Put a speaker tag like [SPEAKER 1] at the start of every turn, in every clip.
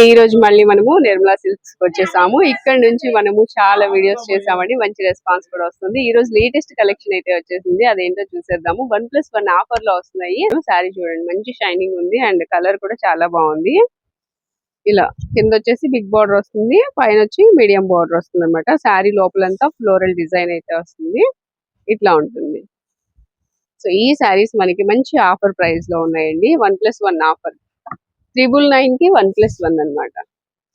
[SPEAKER 1] ఈ రోజు మళ్ళీ మనము నిర్మలా సిల్క్స్ వచ్చేసాము. ఇక్కడ నుంచి మనము చాలా వీడియోస్ చేసామండి. మంచి రెస్పాన్స్ కూడా వస్తుంది. ఈ రోజు లేటెస్ట్ కలెక్షన్ అయితే వచ్చేసింది. అదేంటో చూసేద్దాము. వన్ ప్లస్ వన్ ఆఫర్లో వస్తున్నాయి. శారీ చూడండి. మంచి షైనింగ్ ఉంది అండ్ కలర్ కూడా చాలా బాగుంది. ఇలా కింద వచ్చేసి బిగ్ బార్డర్ వస్తుంది. పైన వచ్చి మీడియం బార్డర్ వస్తుంది అనమాట శారీ లోపలంతా ఫ్లోరల్ డిజైన్ అయితే వస్తుంది. ఇట్లా ఉంటుంది. సో ఈ శారీస్ మనకి మంచి ఆఫర్ ప్రైస్లో ఉన్నాయండి. One plus one offer triple నైన్కి వన్ ప్లస్ వన్ అనమాట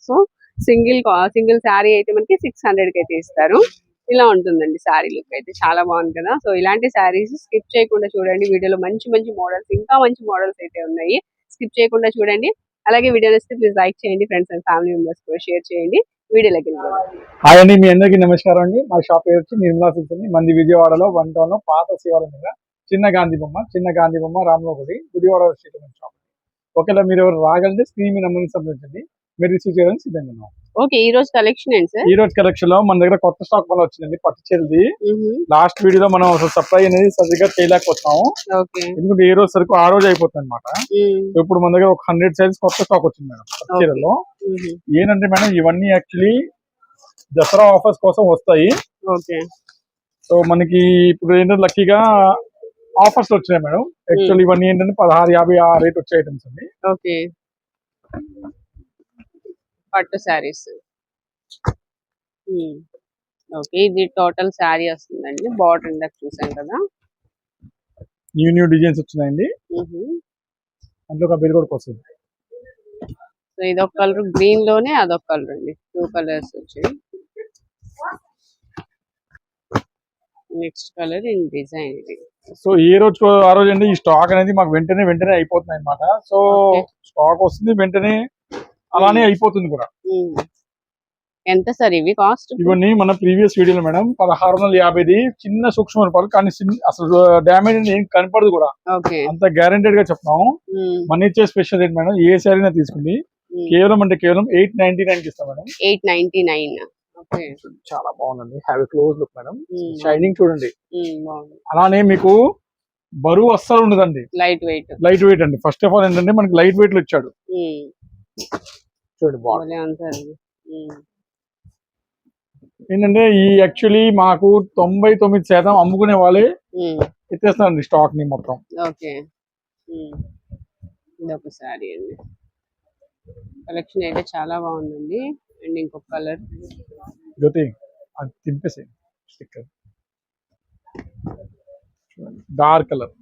[SPEAKER 1] సో సింగిల్ సింగిల్ శారీ అయితే మనకి సిక్స్ హండ్రెడ్కి అయితే ఇస్తారు. ఇలా ఉంటుందండి శారీ లుక్ అయితే. చాలా బాగుంది కదా. సో ఇలాంటి శారీస్ స్కిప్ చేయకుండా చూడండి. వీడియోలో మంచి మంచి మోడల్స్ ఇంకా మంచి మోడల్స్ అయితే ఉన్నాయి. స్కిప్ చేయకుండా చూడండి. అలాగే వీడియో నచ్చితే ప్లీజ్ లైక్ చేయండి. ఫ్రెండ్స్ అండ్ ఫ్యామిలీ మెంబర్స్ కూడా షేర్ చేయండి. వీడియోలోకి
[SPEAKER 2] హాయ్ అండి మీ అందరికీ నమస్కారం అండి. మా షాప్ పేరు వచ్చి నిర్మలా సిల్స్ అండి. మంది విజయవాడలో వన్ టౌన్లో పాత శివాలయం మీద చిన్న గాంధీ బొమ్మ చిన్న గాంధీ బొమ్మ రామ్లో గుడి గుడివాడ స్ట్రీట్ షాప్ ఒకవేళ మీరు ఎవరు రాగలిగితే స్క్రీన్ మీ నెంబర్ని సంప్రదించండి మీరు రిసీవ్ చేయడానికి సిద్ధంగా ఉన్నాం.
[SPEAKER 1] ఓకే ఈ రోజు కలెక్షన్ ఏంటి సార్?
[SPEAKER 2] ఈ రోజు కలెక్షన్లో మన దగ్గర కొత్త స్టాక్ వల్ల వచ్చిందండి పట్టు చీరది. లాస్ట్ వీడియోలో మనం అసలు సప్లై అనేది సరిగ్గా చేయలేకపోతున్నాము ఎందుకంటే ఏ రోజు సరుకు ఆ రోజు అయిపోతుంది అనమాట ఇప్పుడు మన దగ్గర ఒక హండ్రెడ్ సైజ్ కొత్త స్టాక్ వచ్చింది మేడం పట్టు చీరలో. ఏంటంటే మేడం ఇవన్నీ యాక్చువల్లీ దసరా ఆఫర్స్ కోసం వస్తాయి.
[SPEAKER 1] ఓకే.
[SPEAKER 2] సో మనకి ఇప్పుడు ఏంటంటే లక్కీగా ఆఫర్స్ వచ్చినాయి మేడం. యాక్చువల్లీ ఇవన్నీ ఏంటంటే పదహారు యాభై ఆ రేట్ వచ్చే ఐటమ్స్ అండి.
[SPEAKER 1] ఓకే. పట్టు శారీస్. ఓకే ఇది టోటల్ శారీ వస్తుందండి. బార్డర్ ఇందాక చూసాం కదా.
[SPEAKER 2] న్యూ న్యూ డిజైన్స్ వచ్చినాయండి.
[SPEAKER 1] మ్మ్.
[SPEAKER 2] అందులో ఒక బిల్ కూడా వస్తుంది.
[SPEAKER 1] సో ఇదొక కలర్ గ్రీన్లోనే అదొక కలర్ అండి. టూ కలర్స్ వచ్చాయి. నెక్స్ట్ కలర్ ఇన్ డిజైన్ ఇది.
[SPEAKER 2] సో ఏ రోజు ఆ రోజు అండి ఈ స్టాక్ అనేది మాకు వెంటనే వెంటనే అయిపోతుంది అనమాట సో. స్టాక్ వస్తుంది వెంటనే అలానే అయిపోతుంది కూడా.
[SPEAKER 1] ఎంత సార్ ఇవి కాస్ట్?
[SPEAKER 2] ఇవన్నీ మన ప్రీవియస్ వీడియోలో మేడం పదహారు వందల యాభైది. చిన్న సూక్ష్మ రూపాయలు కానీ అసలు డ్యామేజ్ ఏం కనపడదు కూడా. అంత గ్యారెంటెడ్గా చెప్తాము మన ఇచ్చే స్పెషల్ రేట్ మేడం ఏ శారీనా తీసుకుంది కేవలం అంటే కేవలం ఎయిట్ నైన్టీ నైన్కి ఇస్తాం మేడం.
[SPEAKER 1] ఎయిట్ నైన్టీ నైన్
[SPEAKER 2] చాలా బాగుందండి. Have close look madam shining చూడండి. అలానే మీకు బరువు అస్సలు ఉండదండి.
[SPEAKER 1] లైట్ వెయిట్
[SPEAKER 2] లైట్ వెయిట్ అండి. ఫస్ట్ ఆఫ్ ఆల్ ఏంటంటే మనకి లైట్ వెయిట్లో ఇచ్చాడు. చూడండి బాగుంది.
[SPEAKER 1] సార్.
[SPEAKER 2] ఏంటంటే ఈ యాక్చువల్లీ మాకు తొంభై తొమ్మిది శాతం అమ్ముకునే వాళ్ళే
[SPEAKER 1] మ్మ్.
[SPEAKER 2] ఎత్తేస్తారండి స్టాక్ని మొత్తం.
[SPEAKER 1] ఓకే. ఇదొక శారీ అండి. కలెక్షన్ అయితే చాలా బాగుందండి. అండ్ ఇంకొక కలర్.
[SPEAKER 2] జ్యోతి అది తింపేసే స్టిక్కర్. Dark colour.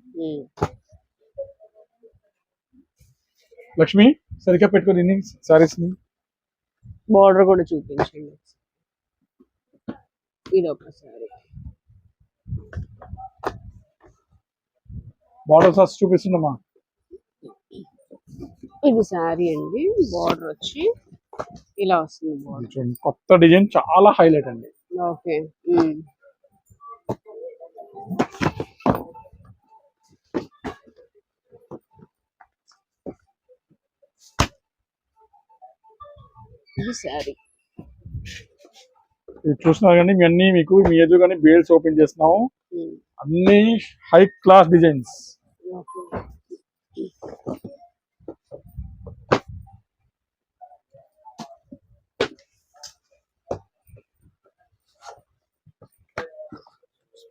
[SPEAKER 2] లక్ష్మి సరిగ్గా పెట్టుకొని ఇన్ని సారీస్ని
[SPEAKER 1] బార్డర్ కూడా చూపించండి ఇదొక శారీ.
[SPEAKER 2] Border sauce చూపిస్తుందమ్మా.
[SPEAKER 1] ఇది శారీ అండి. బార్డర్ వచ్చి ఇలా వస్తుంది
[SPEAKER 2] చూడండి కొత్త డిజైన్ చాలా హైలైట్ అండి.
[SPEAKER 1] ఓకే. ఇది శారీ
[SPEAKER 2] ఇది చూస్తున్నారు కానీ మీ అన్ని మీకు మీ ఎదురుగానే బేల్స్ ఓపెన్ చేస్తున్నాము. అన్ని హై క్లాస్ డిజైన్స్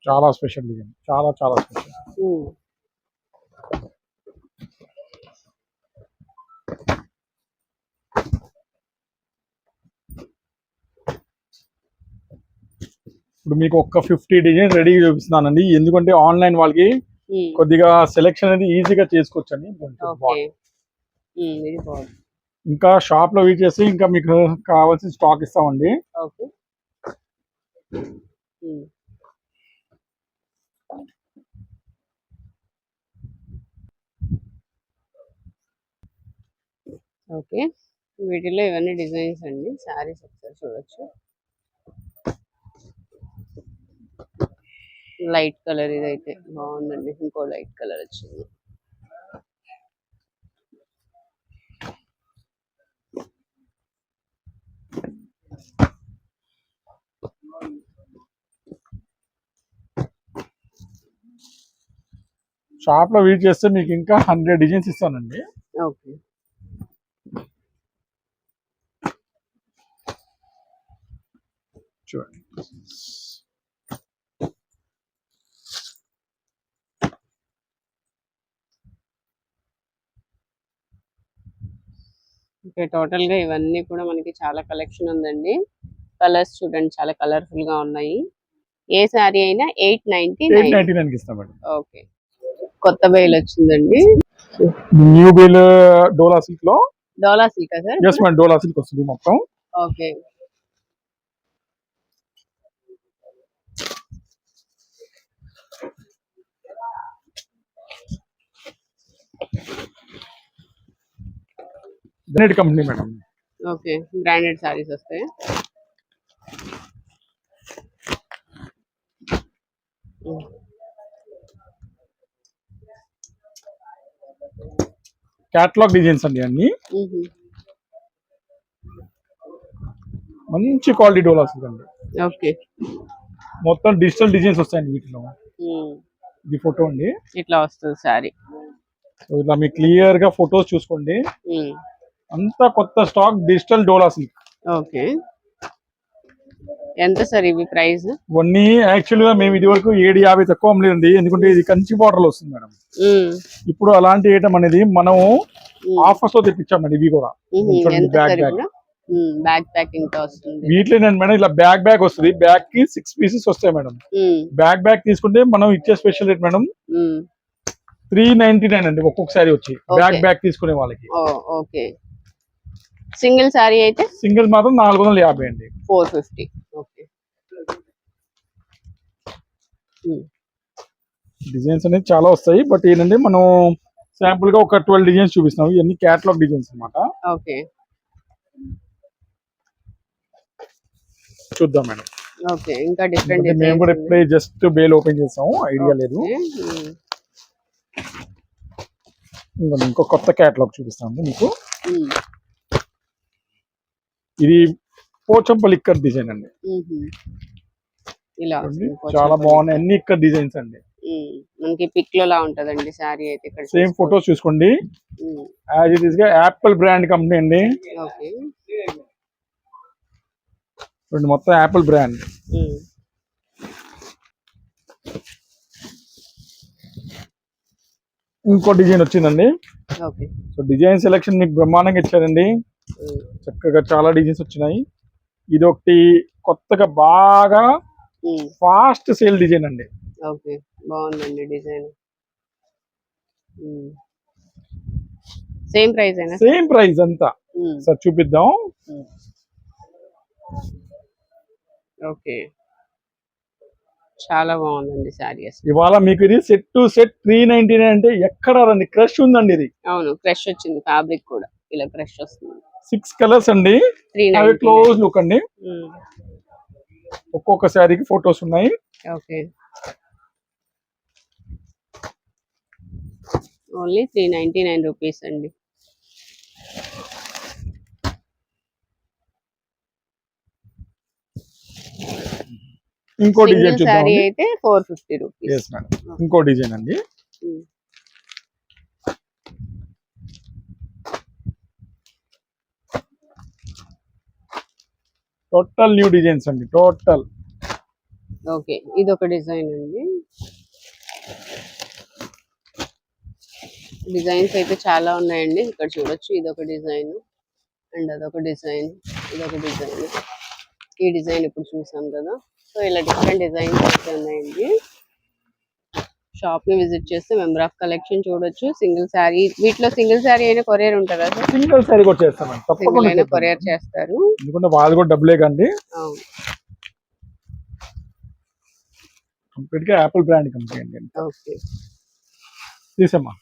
[SPEAKER 2] చాలా స్పెషల్ డిజైన్. చాలా చాలా స్పెషల్. ఇప్పుడు మీకు ఒక ఫిఫ్టీ డిజైన్ రెడీ చూపిస్తున్నానండి. ఎందుకంటే ఆన్లైన్ వాళ్ళకి. కొద్దిగా సెలెక్షన్ అనేది ఈజీగా చేసుకోవచ్చండి. ఇంకా షాప్లో చేసి ఇంకా మీకు కావాల్సిన స్టాక్ ఇస్తామండి.
[SPEAKER 1] ఓకే. వీటిలో ఇవన్నీ డిజైన్స్ అండి. శారీస్ ఒకసారి చూడొచ్చు. లైట్ కలర్ ఇదైతే బాగుందండి. ఇంకో లైట్ కలర్ వచ్చింది.
[SPEAKER 2] షాప్లో విజిట్ చేస్తే మీకు ఇంకా హండ్రెడ్ డిజైన్స్ ఇస్తానండి.
[SPEAKER 1] ఓకే.
[SPEAKER 2] చూడండి
[SPEAKER 1] ఓకే టోటల్గా ఇవన్నీ కూడా మనకి చాలా కలెక్షన్ ఉందండి. కలర్స్ చూడండి చాలా కలర్ఫుల్గా ఉన్నాయి. ఏ సారీ అయినా ఎయిట్ నైన్టీ ఓకే కొత్త బయలు వచ్చిందండి.
[SPEAKER 2] న్యూ బిల్ డోలా సిల్క్లో?
[SPEAKER 1] డోలా సిల్కా సార్?
[SPEAKER 2] డోలా సిల్క్ వస్తుంది మొత్తం.
[SPEAKER 1] Okay
[SPEAKER 2] branded company madam
[SPEAKER 1] okay branded saris వస్తాయి
[SPEAKER 2] క్యాటలాగ్ డిజైన్స్ అండి అన్ని. మంచి క్వాలిటీ డోలా సిల్క్ అండి
[SPEAKER 1] ఓకే.
[SPEAKER 2] మొత్తం డిజిటల్ డిజైన్స్ వస్తాయండి వీటిలో. ఇది ఫోటో అండి.
[SPEAKER 1] ఇట్లా వస్తుంది సారీ.
[SPEAKER 2] ఇలా మీకు క్లియర్గా ఫొటోస్ చూసుకోండి. అంతా కొత్త stock digital Dola silk
[SPEAKER 1] okay. ఎంత సార్ ఇవి ప్రైస్?
[SPEAKER 2] ఇవన్నీ యాక్చువల్గా మేము ఇది వరకు ఏడు యాభై తక్కువ అమ్మలేదండి. ఎందుకంటే ఇది కంచి బార్డర్ వస్తుంది మేడం. ఇప్పుడు అలాంటి ఐటమ్ అనేది మనం ఆఫర్స్లో తెప్పించామండి ఇవి కూడా.
[SPEAKER 1] బ్యాగ్ ప్యాకింగ్తో వస్తుంది.
[SPEAKER 2] వీటిలో నేను మేడం ఇలా బ్యాగ్ బ్యాగ్ వస్తుంది. బ్యాగ్కి సిక్స్ పీసెస్ వస్తాయి మేడం. బ్యాగ్ బ్యాగ్ తీసుకుంటే మనం ఇచ్చే special rate madam. Three ninety nine అండి ఒక్కొక్కసారి వచ్చి. Bag
[SPEAKER 1] Okay.
[SPEAKER 2] బ్యాగ్ తీసుకునే వాళ్ళకి.
[SPEAKER 1] ఓకే. సింగిల్ సారీ అయితే?
[SPEAKER 2] సింగిల్ మాత్రం నాలుగు వందల యాభై అండి.
[SPEAKER 1] Four fifty. ఓకే.
[SPEAKER 2] డిజైన్స్ అనేది చాలా వస్తాయి బట్ ఏంటంటే మనం శాంపుల్గా ఒక ట్వెల్వ్ డిజైన్స్ చూపిస్తున్నాం. ఇవన్నీ క్యాటలాగ్ డిజైన్స్ అన్నమాట.
[SPEAKER 1] ఓకే.
[SPEAKER 2] చూద్దాం మేడం.
[SPEAKER 1] ఓకే ఇంకా డిఫరెంట్
[SPEAKER 2] మేము కూడా ఇప్పుడే జస్ట్ బేల్ ఓపెన్ చేసాము ఐడియా లేదు. ఇంకొంచెం ఇంకో కొత్త క్యాటలాగ్ చూపిస్తాను మీకు. ఇది పోచంపల్లి ఇక్కర్ డిజైన్ అండి.
[SPEAKER 1] ఇలా
[SPEAKER 2] చాలా బాగున్నాయి అన్ని ఇక్కడ డిజైన్స్ అండి.
[SPEAKER 1] మనకి పిక్లో లా ఉంటదండి సారీ అయితే ఇక్కడ
[SPEAKER 2] సేమ్ ఫొటోస్ చూసుకోండి. యాజ్ ఇట్ ఈస్గా యాపిల్ బ్రాండ్ కంపెనీ అండి.
[SPEAKER 1] ఓకే.
[SPEAKER 2] చూడండి మొత్తం యాపిల్ బ్రాండ్ ఇంకో డిజైన్ వచ్చిందండి.
[SPEAKER 1] ఓకే.
[SPEAKER 2] సో డిజైన్ సెలెక్షన్ మీకు బ్రహ్మాండంగా ఇచ్చారండి. చక్కగా చాలా డిజైన్స్ వచ్చినాయి. ఇది ఒకటి కొత్తగా బాగా ఫాస్ట్ సేల్ డిజైన్ అండి.
[SPEAKER 1] ఓకే. బాగుందండి డిజైన్. సేమ్ ప్రైస్ అయినా
[SPEAKER 2] సేమ్ ప్రైస్ అంతా. సార్ చూపిద్దాం.
[SPEAKER 1] ఓకే. చాలా బాగుందండి సారీ
[SPEAKER 2] ఇవాళ మీకు ఇది set to set three ninety nine అంటే ఎక్కడ రండి క్రష్ ఉందండి ఇది.
[SPEAKER 1] అవును క్రష్ వచ్చింది ఫ్యాబ్రిక్ కూడా. ఇలా క్రష్ వస్తుంది.
[SPEAKER 2] సిక్స్ కలర్స్ అండి. అవి క్లోజ్ లుక్ అండి. ఒక్కొక్క శారీకి ఫొటోస్ ఉన్నాయి.
[SPEAKER 1] Okay. Only three ninety nine rupees అండి.
[SPEAKER 2] ఇంకో డిజైన్ చూద్దాం
[SPEAKER 1] అయితే ఫోర్ ఫిఫ్టీ రూపీస్.
[SPEAKER 2] ఇంకో డిజైన్ అండి. టోటల్ న్యూ డిజైన్స్ అండి. టోటల్
[SPEAKER 1] ఓకే ఇది ఒక డిజైన్ అండి. డిజైన్స్ అయితే చాలా ఉన్నాయండి. ఇక్కడ చూడొచ్చు ఇది ఒక డిజైన్ అండ్ అదొక డిజైన్ ఇదొక డిజైన్. ఈ డిజైన్ ఇప్పుడు చూసాం కదా. సో ఇలా డిఫరెంట్ డిజైన్స్ అయితే ఉన్నాయండి. షాప్ని విజిట్ చేస్తే మెంబర్ ఆఫ్ కలెక్షన్ చూడొచ్చు. సింగిల్ శారీ వీటిలో సింగిల్ శారీ అయినా కొరియర్ ఉంటుందా సార్?
[SPEAKER 2] సింగిల్ శారీ కూడా చేస్తామండి
[SPEAKER 1] సింగిల్
[SPEAKER 2] తప్పకుండా
[SPEAKER 1] అయినా. కొరియర్ చేస్తారు.
[SPEAKER 2] ఎందుకంటే వాళ్ళు కూడా డబ్బులే కండి. కంప్లీట్గా యాపిల్ బ్రాండ్ కంపెనీ అండి
[SPEAKER 1] ఓకే.
[SPEAKER 2] తీసమ్మా.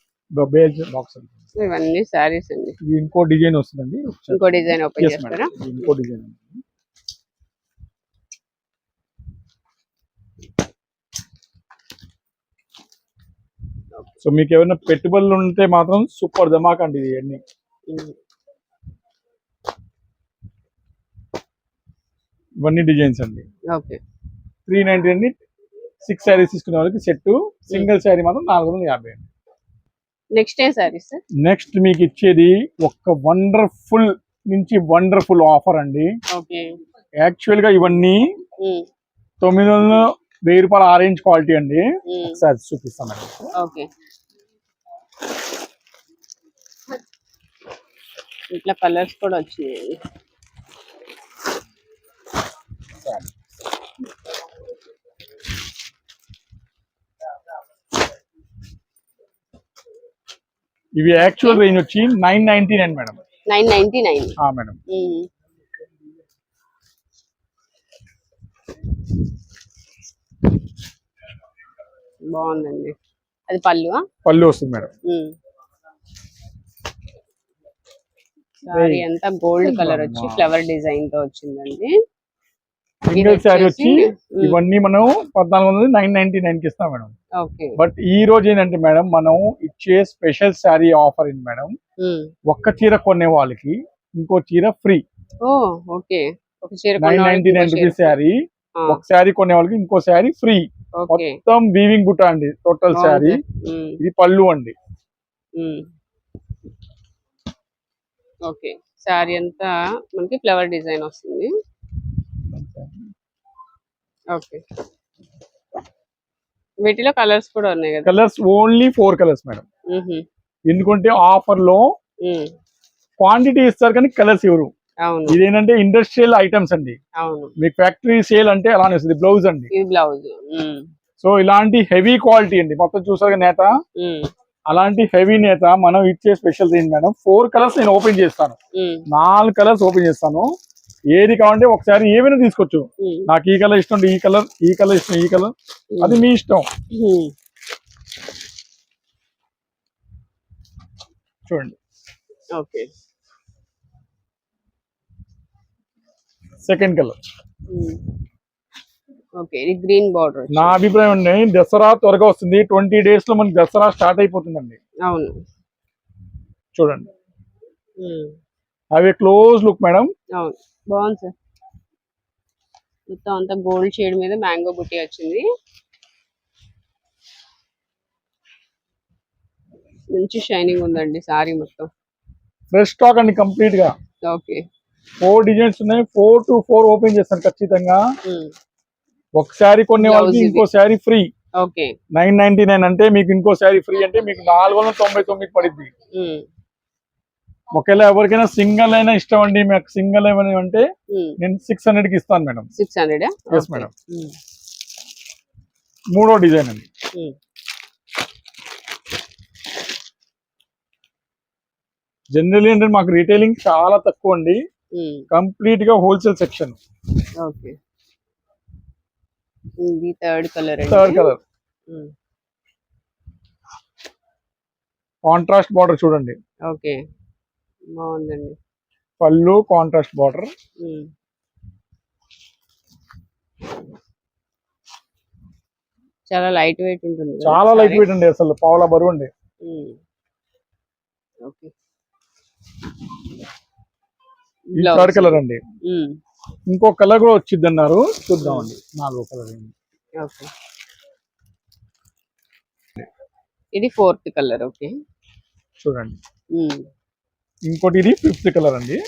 [SPEAKER 2] బేజ్ బాక్స్
[SPEAKER 1] ఇవన్నీ శారీస్ అండి.
[SPEAKER 2] ఇంకో డిజైన్ వస్తుందండి.
[SPEAKER 1] ఇంకో డిజైన్ ఓపెన్ చేస్తారా?
[SPEAKER 2] ఇంకో డిజైన్ సో మీకు ఏమైనా పెట్టుబడులు ఉంటే మాత్రం సూపర్ ధమాక్ అండి ఇది అన్ని. ఇవన్నీ డిజైన్స్ అండి.
[SPEAKER 1] ఓకే.
[SPEAKER 2] త్రీ నైన్టీ అండి. సిక్స్ శారీస్ తీసుకునే వాళ్ళకి సెట్ సింగిల్ శారీ మాత్రం నాలుగు వందల యాభై అండి.
[SPEAKER 1] నెక్స్ట్ ఏ సార్?
[SPEAKER 2] నెక్స్ట్ మీకు ఇచ్చేది ఒక వండర్ఫుల్ నుంచి వండర్ఫుల్ ఆఫర్ అండి. యాక్చువల్గా ఇవన్నీ తొమ్మిది వందలు వెయ్యి రూపాయల ఆరెంజ్ క్వాలిటీ అండి. ఒకసారి చూపిస్తాను
[SPEAKER 1] ఓకే. ఇట్లా కలర్స్ కూడా వచ్చినాయి.
[SPEAKER 2] ఇవి యాక్చువల్ రేంజ్ వచ్చి nine ninety nine madam.
[SPEAKER 1] Nine ninety nine.
[SPEAKER 2] Madam.
[SPEAKER 1] బాగుందండి. అది పళ్ళు
[SPEAKER 2] పళ్ళు వస్తుంది మేడం.
[SPEAKER 1] సారీ అంతా గోల్డ్ కలర్ వచ్చి ఫ్లవర్ డిజైన్తో వచ్చిందండి.
[SPEAKER 2] సింగిల్ శారీ వచ్చి ఇవన్నీ మనం పద్నాలుగు వందలు నైన్ నైన్టీ నైన్కి ఇస్తాం మేడం. బట్ ఈ రోజు ఏంటంటే మేడం మనం ఇచ్చే స్పెషల్ శారీ ఆఫర్ ఇది మేడం? ఒక్క చీర కొనే వాళ్ళకి ఇంకో చీర free.
[SPEAKER 1] Okay.
[SPEAKER 2] Nine ninety nine rupees sari. ఒక శారీ కొనే వాళ్ళకి ఇంకో శారీ ఫ్రీ. మొత్తం వీవింగ్ బుట్ట అండి టోటల్ శారీ ఇది పళ్ళు అండి.
[SPEAKER 1] ఓకే. శారీ అంతా మనకి ఫ్లవర్ డిజైన్ వస్తుంది. ఓకే. వీటిలో కలర్స్ కూడా ఉన్నాయి కదా?
[SPEAKER 2] Colours only four colours madam. ఎందుకంటే
[SPEAKER 1] ఆఫర్లో
[SPEAKER 2] క్వాంటిటీ ఇస్తారు కానీ కలర్స్ ఇవ్వరు. ఇదేంటంటే ఇండస్ట్రియల్ ఐటమ్స్ అండి. మీకు ఫ్యాక్టరీ సేల్ అంటే అలానే వస్తుంది బ్లౌజ్ అండి.
[SPEAKER 1] బ్లౌజ్
[SPEAKER 2] సో ఇలాంటి హెవీ క్వాలిటీ అండి. మొత్తం చూసారు నేత? అలాంటి హెవీ నేత మనం ఇచ్చే special range madam? Four colours నేను ఓపెన్ చేస్తాను. నాలుగు కలర్స్ ఓపెన్ చేస్తాను. ఏది కావాలంటే ఒకసారి ఏమైనా తీసుకోవచ్చు. నాకు ఈ కలర్ ఇష్టం ఈ కలర్ ఈ కలర్ ఇష్టం ఈ కలర్. అది మీ ఇష్టం. చూడండి.
[SPEAKER 1] ఓకే.
[SPEAKER 2] Second colour.
[SPEAKER 1] ఓకే ఇది గ్రీన్ బార్డర్
[SPEAKER 2] నా అభిప్రాయం అండి దసరా త్వరగా వస్తుంది ట్వంటీ డేస్లో మనకి దసరా స్టార్ట్ అయిపోతుందండి.
[SPEAKER 1] అవును.
[SPEAKER 2] చూడండి. అవి క్లోజ్ లుక్ మేడం
[SPEAKER 1] అవును. బాగుంది సార్. మొత్తం అంతా గోల్డ్ షేడ్ మీద మ్యాంగో బుట్టి వచ్చింది. మంచి షైనింగ్ ఉందండి సారీ మొత్తం.
[SPEAKER 2] ఫ్రెష్ స్టాక్ అండి కంప్లీట్గా.
[SPEAKER 1] ఓకే.
[SPEAKER 2] ఫోర్ డిజైన్స్ ఉన్నాయి. ఫోర్ టు ఫోర్ ఓపెన్ చేస్తాను ఖచ్చితంగా.
[SPEAKER 1] ఉమ్,
[SPEAKER 2] ఒక శారీ కొనే వాళ్ళకి. ఇంకో sari free nine ninety nine అంటే మీకు ఇంకో శారీ ఫ్రీ అంటే మీకు నాలుగు వందల తొంభై తొమ్మిది పడుద్ది.
[SPEAKER 1] ఉమ్,
[SPEAKER 2] ఒకవేళ ఎవరికైనా సింగిల్ అయినా ఇష్టం అండి మీకు సింగిల్ ఏమైనా అంటే
[SPEAKER 1] ఉమ్,
[SPEAKER 2] నేను సిక్స్ హండ్రెడ్కి ఇస్తాను madam.
[SPEAKER 1] Six hundred
[SPEAKER 2] Yes, madam. మూడో డిజైన్ అండి. జనరల్లీ అంటే మాకు రీటైలింగ్ చాలా తక్కువ అండి. కంప్లీట్గా హోల్సేల్ సెక్షన్
[SPEAKER 1] ఓకే ఇది third colour
[SPEAKER 2] third colour contrast border చూడండి.
[SPEAKER 1] ఓకే బాగుందండి.
[SPEAKER 2] పళ్ళు కాంట్రాస్ట్ బార్డర్
[SPEAKER 1] ఉమ్. చాలా లైట్ వెయిట్ ఉంటుంది
[SPEAKER 2] చాలా లైట్? వెయిట్ అండి అసలు. పావుల బరువు అండి.
[SPEAKER 1] Okay Blouse.
[SPEAKER 2] థర్డ్ కలర్ అండి.
[SPEAKER 1] ఉమ్.
[SPEAKER 2] ఇంకో కలర్ కూడా వచ్చింది అన్నారు చూద్దామండి. నాలుగో కలర్
[SPEAKER 1] ఓకే ఇది ఫోర్త్ కలర్ ఓకే
[SPEAKER 2] చూడండి.
[SPEAKER 1] ఉమ్.
[SPEAKER 2] ఇంకోటి ఇది ఫిఫ్త్ కలర్ అండి.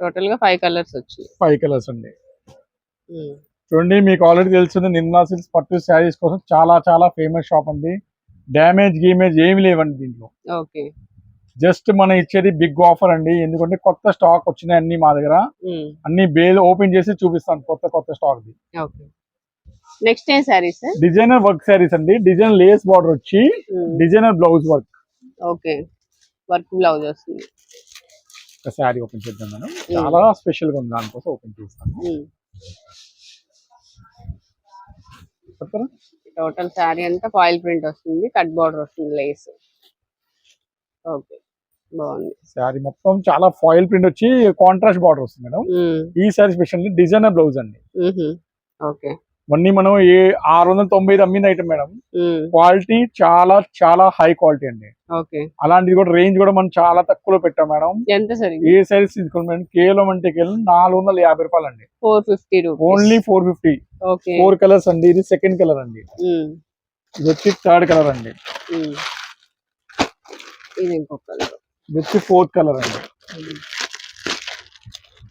[SPEAKER 1] టోటల్గా ఫైవ్ కలర్స్ వచ్చాయి.
[SPEAKER 2] ఫైవ్ కలర్స్ అండి. చూడండి మీకు ఆల్రెడీ తెలిసింది నిర్మలా సిల్క్స్ పట్టు శారీస్ కోసం చాలా చాలా ఫేమస్ షాప్ అండి. డ్యామేజ్ గీమేజ్ ఏమి లేవండి దీంట్లో.
[SPEAKER 1] ఓకే.
[SPEAKER 2] జస్ట్ మనం ఇచ్చేది బిగ్ ఆఫర్ అండి. ఎందుకంటే కొత్త స్టాక్ వచ్చినాయి అన్ని మా దగ్గర. అన్ని బేల్ ఓపెన్ చేసి చూపిస్తాను కొత్త కొత్త స్టాక్
[SPEAKER 1] ఓకే. నెక్స్ట్ ఏం sari sir
[SPEAKER 2] designer work saris అండి. డిజైన్ లేస్ బార్డర్ వచ్చి designer blouse work.
[SPEAKER 1] Okay. Work blouse వస్తుంది.
[SPEAKER 2] ఒక శారీ ఓపెన్ చేద్దాం మేడం. చాలా స్పెషల్గా ఉంది. దానికోసం ఓపెన్ చేస్తాను.
[SPEAKER 1] టోటల్ శారీ అంతా ఫాయిల్ ప్రింట్ వస్తుంది కట్ బార్డర్ వస్తుంది లేస్. ఓకే బాగుంది.
[SPEAKER 2] శారీ మొత్తం చాలా ఫాయిల్ ప్రింట్ వచ్చి కాంట్రాస్ట్ బార్డర్ వస్తుంది మేడం. ఈ శారీ స్పెషల్ డిజైనర్ బ్లౌజ్ అండి.
[SPEAKER 1] ఓకే.
[SPEAKER 2] ఇవన్నీ మనం ఏ ఆరు వందల తొంభై అమ్మింది ఐటమ్ మేడం. క్వాలిటీ చాలా చాలా హై క్వాలిటీ అండి. అలాంటిది కూడా రేంజ్ కూడా మనం చాలా తక్కువలో పెట్టాం మేడం. ఏ శారీస్ తీసుకోండి మేడం? కేవలం అంటే కేవలం నాలుగు వందల యాభై రూపాయలు అండి.
[SPEAKER 1] Four fifty
[SPEAKER 2] only four fifty. Four colours అండి. ఇది సెకండ్ కలర్ అండి. ఇది వచ్చి థర్డ్ కలర్ అండి.
[SPEAKER 1] ఇది
[SPEAKER 2] వచ్చి ఫోర్త్ కలర్ అండి.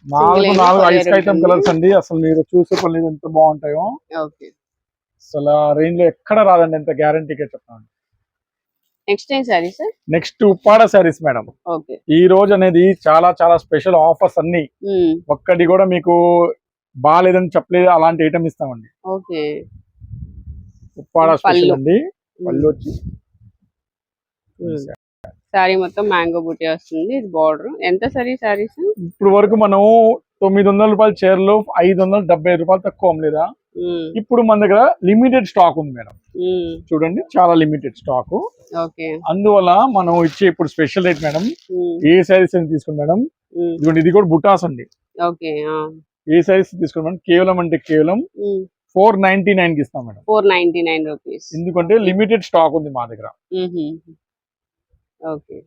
[SPEAKER 2] నాలుగు నాలుగు ఐస్ ఐటమ్. కలర్స్ అండి. అసలు మీరు చూసే పర్లేదు ఎంత బాగుంటాయో. అసలు ఆ రేంజ్లో ఎక్కడ రాదండి ఎంత గ్యారంటీగా చెప్తాను.
[SPEAKER 1] నెక్స్ట్ ఏం sari sir
[SPEAKER 2] next Uppada saris madam ఈ రోజు అనేది చాలా చాలా స్పెషల్ ఆఫర్స్ అన్ని. ఒక్కటి కూడా మీకు బాగాలేదని చెప్పలేదు. అలాంటి ఐటమ్ ఇస్తామండి. ఉప్పాడ. స్పెషల్ అండి. పళ్ళు వచ్చి.
[SPEAKER 1] సారీ మొత్తం మ్యాంగో బూటీ వస్తుంది ఇది బార్డర్. ఎంత సారీ సారీస్?
[SPEAKER 2] ఇప్పుడు వరకు మనం తొమ్మిది వందల రూపాయల చీరలు ఐదు వందల డెబ్బై రూపాయలు తక్కువ అమ్మలేదా? ఇప్పుడు మన దగ్గర లిమిటెడ్ స్టాక్ ఉంది మేడం. చూడండి చాలా లిమిటెడ్ స్టాక్.
[SPEAKER 1] ఓకే.
[SPEAKER 2] అందువల్ల మనం ఇచ్చే ఇప్పుడు స్పెషల్ రేట్ మేడం ఏ సారీస్ అని తీసుకోండి మేడం. ఇదిగోండి ఇది కూడా బుటాస్ అండి.
[SPEAKER 1] ఓకే
[SPEAKER 2] ఏ సారీస్ తీసుకోండి మేడం కేవలం అంటే కేవలం ఫోర్ నైన్టీ నైన్కి ఇస్తాం madam.
[SPEAKER 1] Four ninety nine rupees.
[SPEAKER 2] ఎందుకంటే లిమిటెడ్ స్టాక్ ఉంది మా దగ్గర.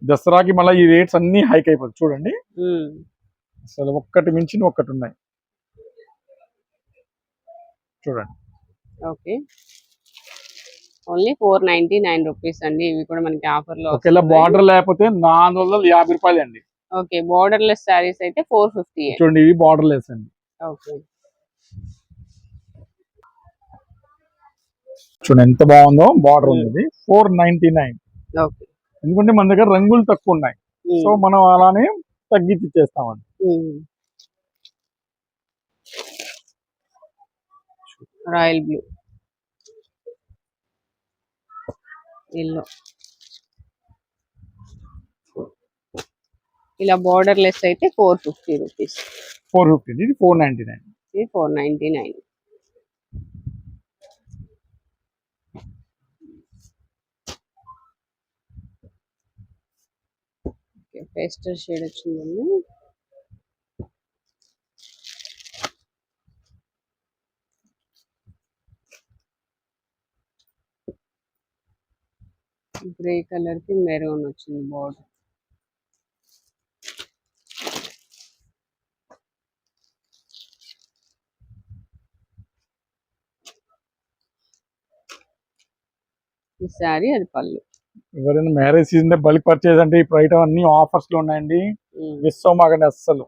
[SPEAKER 2] దసరాకి మళ్ళీ ఈ రేట్స్ అన్ని హైక్ అయిపోతుంది చూడండి. అసలు ఒక్కటి మించిన ఒక్కటి ఉన్నాయి. చూడండి.
[SPEAKER 1] Okay. Only four ninety nine rupees అండి. ఇవి కూడా మనకి ఆఫర్లో
[SPEAKER 2] ఒకవేళ. బార్డర్ లేకపోతే నాలుగు వందల యాభై రూపాయలు అండి.
[SPEAKER 1] ఓకే. బార్డర్ లెస్ సారీస్ అయితే ఫోర్ ఫిఫ్టీ
[SPEAKER 2] చూడండి ఇవి బార్డర్ లెస్ అండి.
[SPEAKER 1] ఓకే.
[SPEAKER 2] చూడండి ఎంత బాగుందో బార్డర్. ఉంది. Four ninety nine.
[SPEAKER 1] ఓకే.
[SPEAKER 2] ఎందుకంటే మన దగ్గర రంగులు తక్కువ ఉన్నాయి. సో మనం అలానే తగ్గించి ఇచ్చేస్తామండి
[SPEAKER 1] రాయల్ బ్లూ. ఎల్లో. ఇలా బార్డర్ లెస్ అయితే four fifty rupees.
[SPEAKER 2] Four fifty ఇది ఫోర్ నైన్టీ నైన్.
[SPEAKER 1] ఇది four ninety nine. Pastel shade వచ్చిందండి. గ్రే కలర్కి మెరూన్ వచ్చింది బార్డర్ ఈ సారీ అది పళ్ళు.
[SPEAKER 2] ఎవరైనా మ్యారేజ్ సీజన్ బల్క్ పర్చేజ్ అంటే ఇప్పుడు ఐటమ్ అన్ని ఆఫర్స్లో ఉన్నాయండి. మిస్ అవ్వమాకండి అస్సలు.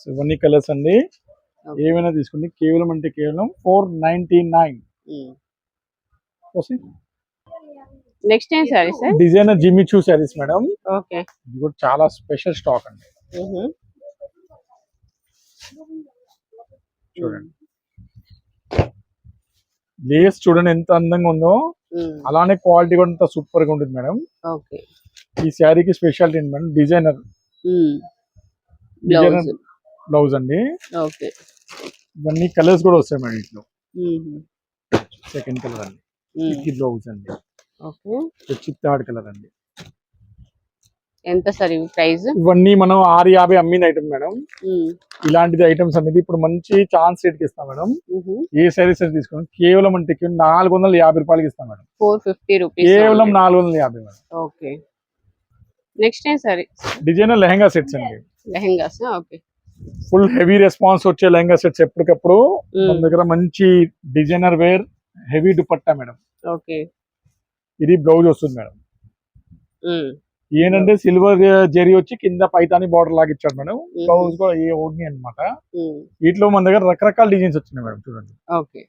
[SPEAKER 2] సో ఇవన్నీ కలర్స్ అండి. ఏమైనా తీసుకోండి. కేవలం అంటే కేవలం ఫోర్ నైన్టీ నైన్.
[SPEAKER 1] నెక్స్ట్ ఏం sari sir
[SPEAKER 2] designer Jimmy Choo saris madam
[SPEAKER 1] okay.
[SPEAKER 2] ఇది కూడా చాలా స్పెషల్ స్టాక్ అండి. చూడండి. లేస్ చూడండి ఎంత అందంగా ఉందో. అలానే క్వాలిటీ కూడా అంత సూపర్గా ఉంటుంది మేడం. ఈ శారీకి స్పెషాలిటీ ఏంటి madam? Designer.
[SPEAKER 1] Blouse
[SPEAKER 2] designer blouse. అండి. ఇవన్నీ కలర్స్ కూడా వస్తాయి మేడం ఇట్లో. సెకండ్ కలర్ అండి. బ్లౌజ్ అండి. వచ్చి థర్డ్ కలర్ అండి.
[SPEAKER 1] ఎంత సార్ ఇవి ప్రైస్?
[SPEAKER 2] ఇవన్నీ మనం ఆరు యాభై అమ్మిన ఐటమ్ మేడం. ఇలాంటిది ఐటమ్స్ అనేది ఇప్పుడు మంచి ఛాన్స్ రేట్కి ఇస్తాం మేడం. ఏ సారీస్ తీసుకోండి కేవలం అంటే నాలుగు వందల యాభై రూపాయలకి ఇస్తాం మేడం.
[SPEAKER 1] ఫోర్ ఫిఫ్టీ రూపీస్
[SPEAKER 2] కేవలం నాలుగు వందల యాభై మేడం.
[SPEAKER 1] ఓకే నెక్స్ట్ ఏం సారీ?
[SPEAKER 2] డిజైనర్ లెహంగా సెట్స్ అండి.
[SPEAKER 1] Lehengas okay.
[SPEAKER 2] Full heavy response వచ్చే లెహంగా సెట్స్ ఎప్పటికప్పుడు మన దగ్గర మంచి designer wear heavy dupatta madam.
[SPEAKER 1] Okay
[SPEAKER 2] ఇది బ్లౌజ్ వస్తుంది మేడం. ఏంటంటే సిల్వర్ జెరీ వచ్చి కింద పైతాని బార్డర్ లాగా ఇచ్చాడు మేడం బ్లౌజ్ కూడా ఏ ఓడ్ని అనమాట వీటిలో మన దగ్గర రకరకాల డిజైన్స్ వచ్చినాయి మేడం చూడండి.
[SPEAKER 1] ఓకే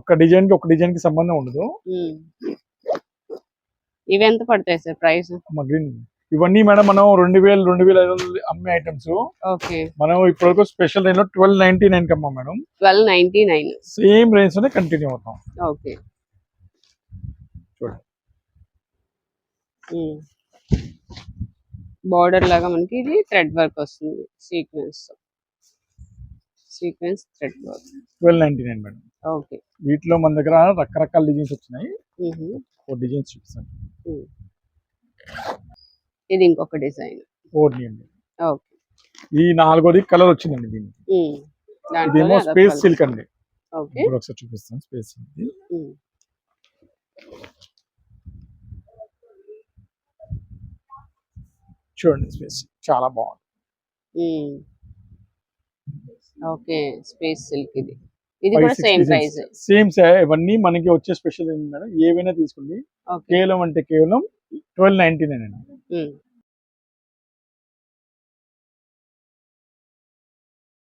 [SPEAKER 2] ఒక్క డిజైన్కి ఒక డిజైన్కి సంబంధం ఉండదు.
[SPEAKER 1] ఇవి ఎంత పడతాయి సార్ ప్రైస్?
[SPEAKER 2] గ్రీన్ ఇవన్నీ మేడం మనం రెండు వేలు రెండు వేల ఐదు వందలు అమ్మే ఐటమ్స్ మనం ఇప్పటివరకు స్పెషల్ రేంజ్లో ట్వెల్వ్ నైన్టీ నైన్కి అమ్మాం madam.
[SPEAKER 1] Twelve ninety nine
[SPEAKER 2] same రేంజ్లోనే continue అవుతాం.
[SPEAKER 1] ఓకే
[SPEAKER 2] చూడండి
[SPEAKER 1] బార్డర్ లాగా మనకి ఇది థ్రెడ్ వర్క్ వస్తుంది. Sequence. Sequence thread work.
[SPEAKER 2] Twelve ninety nine madam.
[SPEAKER 1] Okay.
[SPEAKER 2] వీటిలో మన దగ్గర రకరకాల డిజైన్స్ వచ్చినాయి. ఫోర్ డిజైన్స్ చూపిస్తాను.
[SPEAKER 1] ఇది ఇంకొక డిజైన్.
[SPEAKER 2] ఫోర్ అండి.
[SPEAKER 1] ఓకే.
[SPEAKER 2] ఈ నాలుగోది కలర్ వచ్చిందండి దీనికి. ఇదేమో స్పేస్ సిల్క్ అండి. ఇప్పుడు ఒకసారి చూపిస్తాను స్పేస్ సిల్క్. చూడండి స్పేస్. చాలా బాగుంది.
[SPEAKER 1] ఓకే. స్పేస్ సిల్క్ ఇది. ఇది కూడా సేమ్ ప్రైస్
[SPEAKER 2] సేమ్ ఇవన్నీ మనకి వచ్చే స్పెషల్ ఏంటి మేడం? ఏవైనా తీసుకోండి. కేవలం అంటే కేవలం ట్వెల్వ్ నైన్టీ నైన్ అండి.